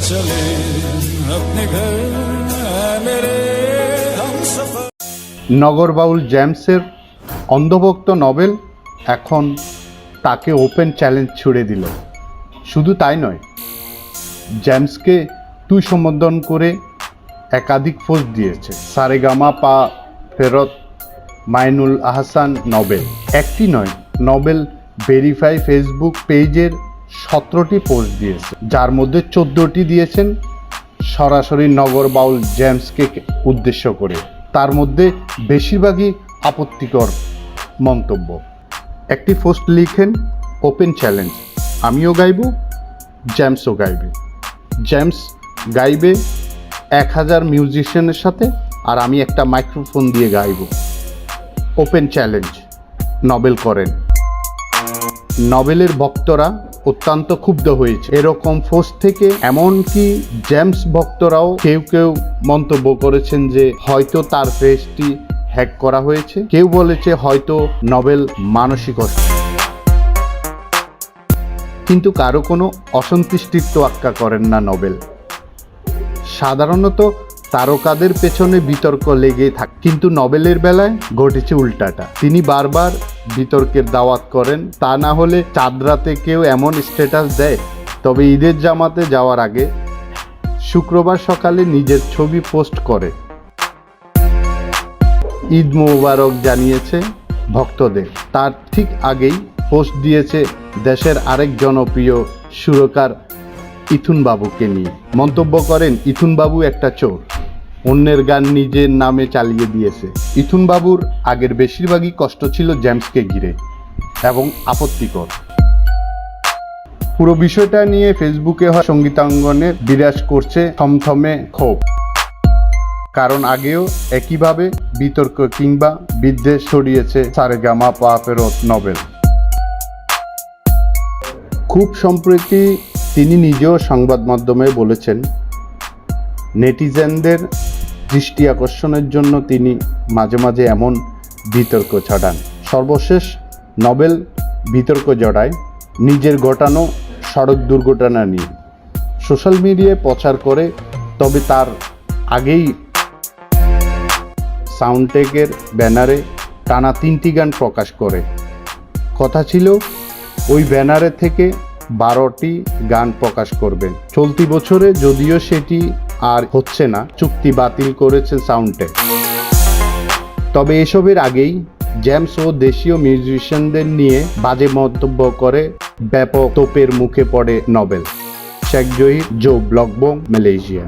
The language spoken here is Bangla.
चले अपने घर ऐ मेरे हम सफर নগরবাউল জেমসের অন্ধভক্ত নভেল এখন তাকে ওপেন চ্যালেঞ্জ ছুড়ে দিল শুধু তাই নয় জেমসকে তুই সম্বোধন করে একাধিক পোস্ট দিয়েছে সারেগামা পা ফেরত মাইনুল আহসান নবেল একটি নয় নবেল ভেরিফাই ফেসবুক পেজের সতেরোটি পোস্ট দিয়েছে। যার মধ্যে চোদ্দোটি দিয়েছেন সরাসরি নগর বাউল জেমসকে উদ্দেশ্য করে। তার মধ্যে বেশিরভাগই আপত্তিকর মন্তব্য। একটি পোস্ট লিখেন ওপেন চ্যালেঞ্জ আমিও গাইব জেমসও গাইবে। জেমস গাইবে এক হাজার মিউজিশিয়ানের সাথে, আর আমি একটা মাইক্রোফোন দিয়ে গাইব। ওপেন চ্যালেঞ্জ নবেল করেন। নবেলের ভক্তরা অত্যন্ত ক্ষুব্ধ হয়েছে। এরকম ফোর্স থেকে এমনকি জেমস ভক্তরাও কেউ কেউ মন্তব্য করেছেন যে হয়তো তার ফেসটি হ্যাক করা হয়েছে। কেউ বলেছে হয়তো নবেল মানসিক কিন্তু কারও কোনো অসন্তুষ্টির তোয়াক্কা করেন না নোবেল সাধারণত তারকাদের পেছনে বিতর্ক লেগেই থাকে কিন্তু নবেলের বেলায় ঘটেছে উল্টাটা। তিনি বারবার বিতর্কের দাওয়াত করেন, তা না হলে চাঁদ রাতে কেউ এমন স্ট্যাটাস দেয়। তবে ঈদের জামাতে যাওয়ার আগে শুক্রবার সকালে নিজের ছবি পোস্ট করে। ঈদ মোবারক জানিয়েছে ভক্তদের। তার ঠিক আগেই পোস্ট দিয়েছে দেশের আরেক জনপ্রিয় সুরকার ইথুন বাবুকে নিয়ে। মন্তব্য করেন ইথুন বাবু একটা চোর। অন্যের গান নিজের নামে চালিয়ে দিয়েছে। ইথুন বাবুর আগের বেশিরভাগই কষ্ট ছিল জেমসকে ঘিরে এবং আপত্তিকর। পুরো বিষয়টা নিয়ে ফেসবুকে হয় সঙ্গীতাঙ্গনে বিরাজ করছে থমথমে ক্ষোভ। কারণ আগেও একইভাবে বিতর্ক কিংবা বিদ্বেষ ছড়িয়েছে সারেগামা পা ফেরত নবেল খুব সম্প্রতি তিনি নিজেও সংবাদ মাধ্যমে বলেছেন, নেটিজেনদের দৃষ্টি আকর্ষণের জন্য তিনি মাঝে মাঝে এমন বিতর্ক ছড়ান। সর্বশেষ নবেল বিতর্ক জড়ায় নিজের ঘটানো সড়ক দুর্ঘটনা নিয়ে। সোশ্যাল মিডিয়ায় প্রচার করে, তবে তার আগেই সাউন্ডটেকের ব্যানারে টানা তিনটি গান প্রকাশ করে। কথা ছিল, ওই ব্যানারে থেকে বারোটি গান প্রকাশ করবেন। চলতি বছরে যদিও সেটি আর হচ্ছে না, চুক্তি বাতিল করেছে সাউন্ডটেক তবে এসবের আগেই জ্যামস ও দেশীয় মিউজিশিয়ানদের নিয়ে বাজে মন্তব্য করে ব্যাপক তোপের মুখে পড়ে নবেল। শেখ জহির, জো ব্লকবং, মালয়েশিয়া।